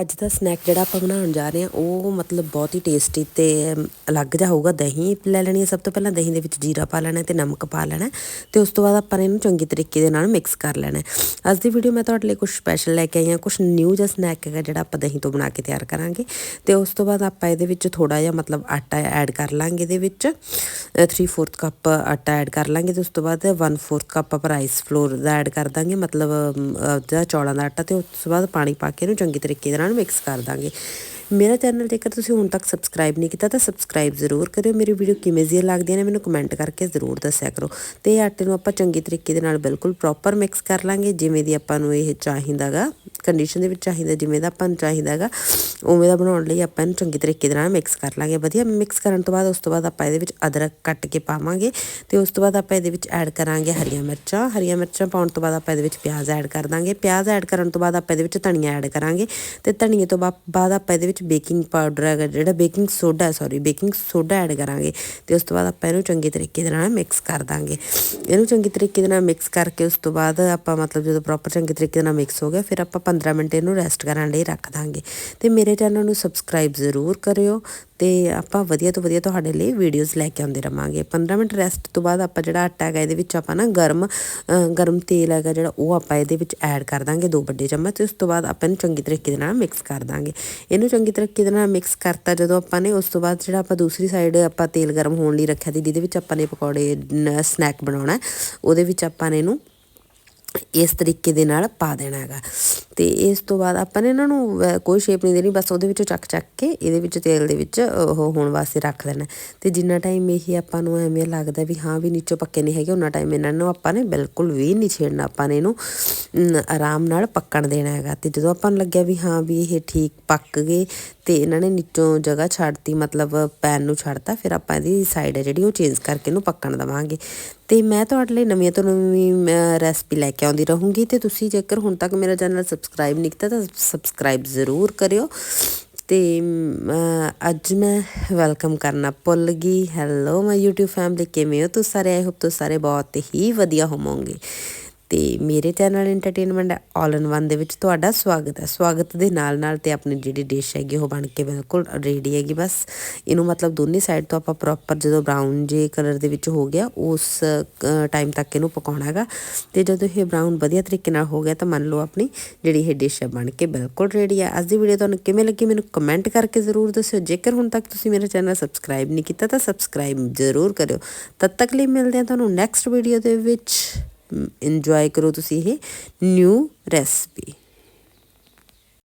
ਅੱਜ ਦਾ ਸਨੈਕ ਜਿਹੜਾ ਆਪਾਂ ਬਣਾਉਣ ਜਾ ਰਹੇ ਹਾਂ, ਉਹ ਮਤਲਬ ਬਹੁਤ ਹੀ ਟੇਸਟੀ ਤੇ ਅਲੱਗ ਜਿਹਾ ਹੋਊਗਾ। ਦਹੀਂ ਲੈ ਲੈਣੀ ਹੈ, ਸਭ ਤੋਂ ਪਹਿਲਾਂ ਦਹੀਂ ਦੇ ਵਿੱਚ ਜੀਰਾ ਪਾ ਲੈਣਾ ਤੇ ਨਮਕ ਪਾ ਲੈਣਾ ਤੇ ਉਸ ਤੋਂ ਬਾਅਦ ਆਪਾਂ ਇਹਨੂੰ ਚੰਗੀ ਤਰੀਕੇ ਦੇ ਨਾਲ ਮਿਕਸ ਕਰ ਲੈਣਾ ਅੱਜ ਦੀ ਵੀਡੀਓ ਮੈਂ ਤੁਹਾਡੇ ਲਈ ਕੁਝ ਸਪੈਸ਼ਲ ਲੈ ਕੇ ਆਈ ਹਾਂ ਕੁਝ ਨਿਊ ਜਿਹਾ ਸਨੈਕ ਹੈਗਾ ਜਿਹੜਾ ਆਪਾਂ ਦਹੀਂ ਤੋਂ ਬਣਾ ਕੇ ਤਿਆਰ ਕਰਾਂਗੇ। ਤੇ ਉਸ ਤੋਂ ਬਾਅਦ ਆਪਾਂ ਇਹਦੇ ਵਿੱਚ ਥੋੜਾ ਜਿਹਾ ਮਤਲਬ ਆਟਾ ਐਡ ਕਰ ਲਾਂਗੇ ਇਹਦੇ ਵਿੱਚ। 3/4 ਕੱਪ ਆਟਾ ਐਡ ਕਰ ਲਾਂਗੇ ਤੇ ਉਸ ਤੋਂ ਬਾਅਦ 1/4 ਕੱਪ ਆਪਾਂ ਰਾਈਸ ਫਲੋਰ ਦਾ ਐਡ ਕਰ ਦਾਂਗੇ। ਮਤਲਬ ਜਿਹੜਾ ਚੌਲਾਂ ਦਾ ਆਟਾ ਤੇ ਉਸ ਤੋਂ ਬਾਅਦ ਪਾਣੀ ਪਾ ਕੇ ਇਹਨੂੰ ਚੰਗੀ ਤਰੀਕੇ ਦੇ ਨਾਲ ਮਿਕਸ ਕਰ ਦਾਂਗੇ। ਮੇਰਾ ਚੈਨਲ ਜੇਕਰ ਤੁਸੀਂ ਹੁਣ ਤੱਕ ਸਬਸਕ੍ਰਾਈਬ ਨਹੀਂ ਕੀਤਾ, ਤਾਂ ਸਬਸਕ੍ਰਾਈਬ ਜ਼ਰੂਰ ਕਰਿਓ। ਮੇਰੀ ਵੀਡੀਓ ਕਿਵੇਂ ਦੀ ਲੱਗਦੀਆਂ ਨੇ, ਮੈਨੂੰ ਕਮੈਂਟ ਕਰਕੇ ਜ਼ਰੂਰ ਦੱਸਿਆ ਕਰੋ। ਤੇ ਇਹ ਆਟੇ ਨੂੰ ਆਪਾਂ ਚੰਗੀ ਤਰੀਕੇ ਦੇ ਨਾਲ ਬਿਲਕੁਲ ਪ੍ਰੋਪਰ ਮਿਕਸ ਕਰ ਲਾਂਗੇ, ਜਿਵੇਂ ਦੀ ਆਪਾਂ ਨੂੰ ਇਹ ਚਾਹੀਦਾਗਾ ਕੰਡੀਸ਼ਨ ਦੇ ਵਿੱਚ ਚਾਹੀਦਾ, ਜਿਵੇਂ ਦਾ ਆਪਾਂ ਨੂੰ ਚਾਹੀਦਾਗਾ ਉਵੇਂ ਦਾ ਬਣਾਉਣ ਲਈ ਆਪਾਂ ਇਹਨੂੰ ਚੰਗੀ ਤਰੀਕੇ ਦੇ ਨਾਲ ਮਿਕਸ ਕਰ ਲਾਂਗੇ। ਵਧੀਆ ਮਿਕਸ ਕਰਨ ਤੋਂ ਬਾਅਦ, ਉਸ ਤੋਂ ਬਾਅਦ ਆਪਾਂ ਇਹਦੇ ਵਿੱਚ ਅਦਰਕ ਕੱਟ ਕੇ ਪਾਵਾਂਗੇ ਤੇ ਉਸ ਤੋਂ ਬਾਅਦ ਆਪਾਂ ਇਹਦੇ ਵਿੱਚ ਐਡ ਕਰਾਂਗੇ ਹਰੀਆਂ ਮਿਰਚਾਂ। ਹਰੀਆਂ ਮਿਰਚਾਂ ਪਾਉਣ ਤੋਂ ਬਾਅਦ ਆਪਾਂ ਇਹਦੇ ਵਿੱਚ ਪਿਆਜ਼ ਐਡ ਕਰ ਦਾਂਗੇ। ਪਿਆਜ਼ ਐਡ ਕਰਨ ਤੋਂ ਬਾਅਦ ਆਪਾਂ ਇਹਦੇ ਵਿੱਚ ਧਨੀਆ ਐਡ ਕਰਾਂਗੇ ਤੇ ਧਨੀਏ ਤੋਂ ਬਾ- ਬਾਅਦ ਆਪਾਂ ਇਹਦੇ ਵਿੱਚ ਬੇਕਿੰਗ ਪਾਊਡਰ ਹੈਗਾ, ਜਿਹੜਾ baking soda sorry baking soda add ਕਰਾਂਗੇ ਤੇ ਉਸ ਤੋਂ ਬਾਅਦ ਆਪਾਂ ਇਹਨੂੰ ਚੰਗੀ ਤਰੀਕੇ ਦੇ ਨਾਲ ਮਿਕਸ ਕਰ ਦਾਂਗੇ। ਇਹਨੂੰ ਚੰਗੀ ਤਰੀਕੇ ਦੇ ਨਾਲ ਮਿਕਸ ਕਰਕੇ ਉਸ ਤੋਂ ਬਾਅਦ ਆਪਾਂ ਮਤਲਬ ਜਦੋਂ ਪ੍ਰੋਪਰ ਚੰਗੇ ਤਰੀਕੇ ਦੇ ਨਾਲ ਮਿਕਸ ਹੋ ਗਿਆ, ਫਿਰ ਆਪਾਂ 15 ਮਿੰਟ ਇਹਨੂੰ ਰੈਸਟ ਕਰਨ ਲਈ ਰੱਖ ਦਾਂਗੇ। ਤੇ ਮੇਰੇ ਚੈਨਲ ਨੂੰ ਸਬਸਕ੍ਰਾਈਬ ਜ਼ਰੂਰ ਕਰਿਓ ਤੇ ਆਪਾਂ ਵਧੀਆ ਤੋਂ ਵਧੀਆ ਤੁਹਾਡੇ ਲਈ ਵੀਡੀਓਜ਼ ਲੈ ਕੇ ਆਉਂਦੇ ਰਵਾਂਗੇ। 15 ਮਿੰਟ ਰੈਸਟ ਤੋਂ ਬਾਅਦ ਆਪਾਂ ਜਿਹੜਾ ਆਟਾ ਹੈਗਾ ਇਹਦੇ ਵਿੱਚ ਆਪਾਂ ਨਾ ਗਰਮ ਗਰਮ ਤੇਲ ਹੈਗਾ ਜਿਹੜਾ ਉਹ ਆਪਾਂ ਇਹਦੇ ਵਿੱਚ ਐਡ ਕਰ ਦਾਂਗੇ ਦੋ ਵੱਡੇ ਚਮਚ ਤੇ ਉਸ ਤੋਂ ਬਾਅਦ ਆਪਾਂ ਇਹਨੂੰ ਚੰਗੀ ਤਰੀਕੇ ਦੇ ਨਾਲ ਮਿਕਸ ਕਰ ਦਾਂਗੇ। ਇਹਨੂੰ ਚੰਗੀ ਤਰੀਕੇ ਦੇ ਨਾਲ ਮਿਕਸ ਕਰਤਾ ਜਦੋਂ ਆਪਾਂ ਨੇ ਉਸ ਤੋਂ ਬਾਅਦ ਜਿਹੜਾ ਆਪਾਂ ਦੂਸਰੀ ਸਾਈਡ ਆਪਾਂ ਤੇਲ ਗਰਮ ਹੋਣ ਲਈ ਰੱਖਿਆ ਸੀ ਜਿਹਦੇ ਵਿੱਚ ਆਪਾਂ ਨੇ ਪਕੌੜੇ ਸਨੈਕ ਬਣਾਉਣਾ ਉਹਦੇ ਵਿੱਚ ਆਪਾਂ ਨੇ ਇਹਨੂੰ ਇਸ ਤਰੀਕੇ ਦੇ ਨਾਲ ਪਾ ਦੇਣਾ ਹੈਗਾ। ਤੇ ਇਸ ਤੋਂ ਬਾਅਦ ਆਪਾਂ ਨੇ ਇਹਨਾਂ ਨੂੰ ਕੋਈ ਸ਼ੇਪ ਨਹੀਂ ਦੇਣੀ, ਬਸ ਉਹਦੇ ਵਿੱਚੋਂ ਚੱਕ ਚੱਕ ਕੇ ਇਹਦੇ ਵਿੱਚ ਤੇਲ ਦੇ ਵਿੱਚ ਉਹ ਹੋਣ ਵਾਸਤੇ ਰੱਖ ਦੇਣਾ। ਤੇ ਜਿੰਨਾ ਟਾਈਮ ਇਹ ਆਪਾਂ ਨੂੰ ਐਵੇਂ ਲੱਗਦਾ ਵੀ ਹਾਂ, ਵੀ ਨੀਚੋਂ ਪੱਕੇ ਨਹੀਂ ਹੈਗੇ ਉਹਨਾਂ ਟਾਈਮ ਇਹਨਾਂ ਨੂੰ ਆਪਾਂ ਨੇ ਬਿਲਕੁਲ ਵੀ ਨਹੀਂ ਛੇੜਨਾ। ਆਪਾਂ ਨੇ ਇਹਨੂੰ ਆਰਾਮ ਨਾਲ ਪੱਕਣ ਦੇਣਾ ਹੈਗਾ। ਤੇ ਜਦੋਂ ਆਪਾਂ ਨੂੰ ਲੱਗਿਆ ਵੀ ਹਾਂ, ਵੀ ਇਹ ਠੀਕ ਪੱਕ ਗਏ, ਤੇ ਇਹਨਾਂ ਨੇ ਨੀਚੋਂ ਜਗ੍ਹਾ ਛੱਡਤੀ, ਮਤਲਬ ਪੈਨ ਨੂੰ ਛੱਡਤਾ, ਫਿਰ ਆਪਾਂ ਇਹਦੀ ਸਾਈਡ ਹੈ ਜਿਹੜੀ, ਉਹ ਚੇਂਜ ਕਰਕੇ ਇਹਨੂੰ ਪੱਕਣ ਦਵਾਂਗੇ। ਤੇ ਮੈਂ ਤੁਹਾਡੇ ਲਈ ਨਵੀਆਂ ਤੋਂ ਨਵੀਂ ਰੈਸਪੀ ਲੈ ਕੇ ਆਉਂਦੀ ਰਹੂੰਗੀ ਤੇ ਤੁਸੀਂ ਜੇਕਰ ਹੁਣ ਤੱਕ ਮੇਰਾ ਚੈਨਲ ਸਬਸਕ੍ਰਾਈਬ ਨਹੀਂ ਕੀਤਾ ਤਾਂ ਸਬਸਕ੍ਰਾਈਬ ਜ਼ਰੂਰ ਕਰਿਓ। ਤੇ ਅੱਜ ਮੈਂ ਵੈਲਕਮ ਕਰਨਾ ਭੁੱਲ ਗਈ। ਹੈਲੋ ਮਾਈ YouTube ਫੈਮਿਲੀ ਕਿਵੇਂ ਹੋ? ਤੁਸੀਂ ਸਾਰੇ? ਆਈ ਹੋਪ ਤੁਸੀਂ ਸਾਰੇ ਬਹੁਤ ਹੀ ਵਧੀਆ ਹੋਵੋਗੇ। ਤੇ ਮੇਰੇ channel entertainment all in one ਦੇ ਵਿੱਚ ਤੁਹਾਡਾ ਸਵਾਗਤ ਹੈ। ਸਵਾਗਤ ਦੇ ਨਾਲ ਨਾਲ ਤੇ ਆਪਣੀ ਜਿਹੜੀ ਡਿਸ਼ ਹੈਗੀ ਉਹ ਬਣ ਕੇ ਬਿਲਕੁਲ ਰੈਡੀ ਹੈਗੀ। ਬਸ ਇਹਨੂੰ ਮਤਲਬ ਦੋਨੇ ਸਾਈਡ ਤੋਂ ਆਪਾਂ ਪ੍ਰੋਪਰ ਜਦੋਂ ਬਰਾਊਨ ਜੇ ਕਲਰ ਦੇ ਵਿੱਚ ਹੋ ਗਿਆ, ਉਸ ਟਾਈਮ ਤੱਕ ਇਹਨੂੰ ਪਕਾਉਣਾ ਹੈਗਾ। ਤੇ ਜਦੋਂ ਇਹ ਬਰਾਊਨ ਵਧੀਆ ਤਰੀਕੇ ਨਾਲ ਹੋ ਗਿਆ ਤਾਂ ਮੰਨ ਲਓ ਆਪਣੀ ਜਿਹੜੀ ਇਹ ਡਿਸ਼ ਹੈ ਬਣ ਕੇ ਬਿਲਕੁਲ ਰੈਡੀ ਹੈ। ਅੱਜ ਦੀ ਵੀਡੀਓ ਤੁਹਾਨੂੰ ਕਿਵੇਂ ਲੱਗੀ ਮੈਨੂੰ ਕਮੈਂਟ ਕਰਕੇ ਜ਼ਰੂਰ ਦੱਸਿਓ। ਜੇਕਰ ਹੁਣ ਤੱਕ ਤੁਸੀਂ ਮੇਰਾ ਚੈਨਲ ਸਬਸਕ੍ਰਾਈਬ ਨਹੀਂ ਕੀਤਾ ਤਾਂ ਸਬਸਕ੍ਰਾਈਬ ਜ਼ਰੂਰ ਕਰਿਓ। ਤਦ ਤੱਕ ਲਈ ਮਿਲਦੇ ਹਾਂ ਤੁਹਾਨੂੰ ਨੈਕਸਟ ਵੀਡੀਓ ਦੇ ਵਿੱਚ। ਇੰਜੋਏ ਕਰੋ ਤੁਸੀਂ ਇਹ ਨਿਊ ਰੈਸਪੀ